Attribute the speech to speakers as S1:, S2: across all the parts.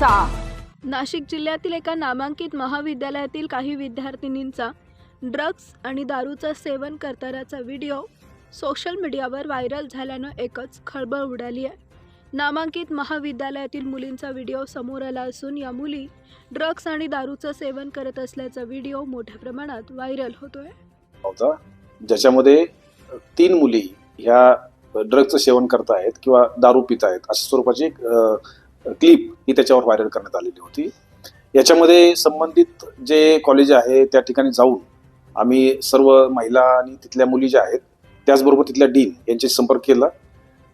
S1: चर्चेचा
S2: नाशिक जिल्ह्यातील एका नामांकित महाविद्यालयातील काही विद्यार्थिनींचा ड्रग्ज आणि दारूचं सेवन करतानाचा व्हिडिओ सोशल मीडियावर व्हायरल झाल्यानं एकच खळबळ उडाली आहे. नामांकित महाविद्यालयातील मुलींचा व्हिडिओ समोर आला असून या मुली ड्रग्ज आणि दारूचं सेवन करत असल्याचा व्हिडिओ मोठ्या प्रमाणात व्हायरल होतोय.
S3: होता. ज्याच्यामध्ये तीन मुली ह्या ड्रगचं सेवन करत आहेत किंवा दारू पित आहेत अशा स्वरूपाची एक क्लिप ही त्याच्यावर व्हायरल करण्यात आलेली होती. याच्यामध्ये संबंधित जे कॉलेज आहे त्या ठिकाणी जाऊन आम्ही सर्व महिला आणि तिथल्या मुली ज्या आहेत त्याचबरोबर तिथल्या डीन यांच्याशी संपर्क केला.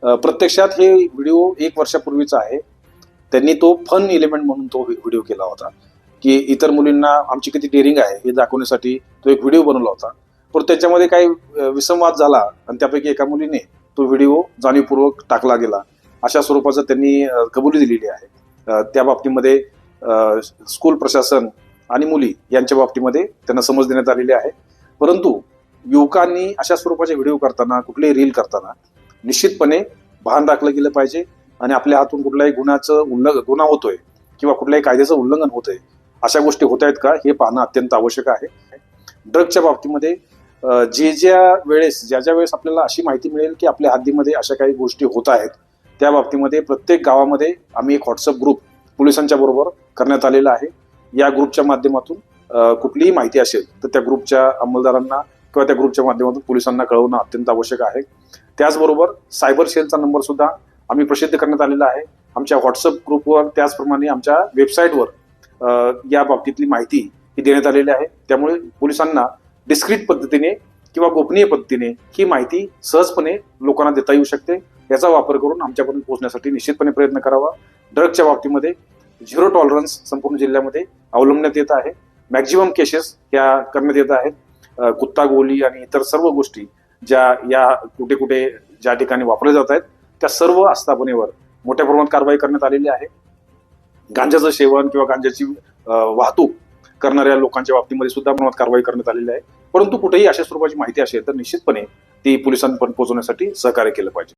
S3: प्रत्यक्षात हे व्हिडिओ एक वर्षापूर्वीचा आहे. त्यांनी तो फन एलिमेंट म्हणून तो व्हिडिओ केला होता. की इतर मुलींना आमची किती डेअरिंग आहे हे दाखवण्यासाठी तो एक व्हिडिओ बनवला होता. पण त्याच्यामध्ये काही विसंवाद झाला आणि त्यापैकी एका मुलीने तो व्हिडिओ जाणीवपूर्वक टाकला गेला. अशा स्वरूपाचं त्यांनी कबुली दिलेली आहे. त्या बाबतीमध्ये स्कूल प्रशासन आणि मुली यांच्या बाबतीमध्ये त्यांना समज देण्यात आलेली आहे. परंतु युवकांनी अशा स्वरूपाचे व्हिडिओ करताना कुठलेही रील करताना निश्चितपणे भान राखलं गेलं पाहिजे आणि आपल्या हातून कुठल्याही गुन्ह्याचं उल्लंघन गुन्हा होतोय किंवा कुठल्याही कायद्याचं उल्लंघन होतंय अशा गोष्टी होत आहेत का? हे पाहणं अत्यंत आवश्यक आहे. ड्रगच्या बाबतीमध्ये जे ज्या वेळेस ज्या ज्या वेळेस आपल्याला अशी माहिती मिळेल की आपल्या हद्दीमध्ये अशा काही गोष्टी होत आहेत त्या बाबतीमध्ये प्रत्येक गावामध्ये आम्ही एक व्हॉट्सअप ग्रुप पोलिसांच्या बरोबर करण्यात आलेला आहे. या ग्रुपच्या माध्यमातून कुठलीही माहिती असेल तर त्या ग्रुपच्या अंमलदारांना किंवा त्या ग्रुपच्या माध्यमातून पोलिसांना कळवणं अत्यंत आवश्यक आहे. त्याचबरोबर सायबर सेलचा नंबर सुद्धा आम्ही प्रसिद्ध करण्यात आलेला आहे. आमच्या व्हॉट्सअप ग्रुपवर त्याचप्रमाणे आमच्या वेबसाईटवर या बाबतीतली माहिती ही देण्यात आलेली आहे. त्यामुळे पोलिसांना डिस्क्रीट पद्धतीने किंवा गोपनीय पद्धतीने ही माहिती सहजपणे लोकांना देता येऊ शकते. याचा वापर करून आमच्यापर्यंत पोहोचण्यासाठी निश्चितपणे प्रयत्न करावा. ड्रगच्या बाबतीमध्ये झिरो टॉलरन्स संपूर्ण जिल्ह्यामध्ये अवलंबण्यात येत आहे. मॅक्झिमम केसेस ह्या करण्यात येत आहेत. कुत्ता गोली आणि इतर सर्व गोष्टी ज्या या कुठे कुठे ज्या ठिकाणी वापरल्या जात आहेत त्या सर्व आस्थापनेवर मोठ्या प्रमाणात कारवाई करण्यात आलेली आहे. गांजाचं सेवन किंवा गांजाची वाहतूक करणाऱ्या लोकांच्या बाबतीमध्ये सुद्धा प्रमाणात कारवाई करण्यात आलेली आहे. परंतु कुठेही अशा स्वरूपाची माहिती असेल तर निश्चितपणे ती पोलिसांपर्यंत पोहोचवण्यासाठी सहकार्य केलं पाहिजे.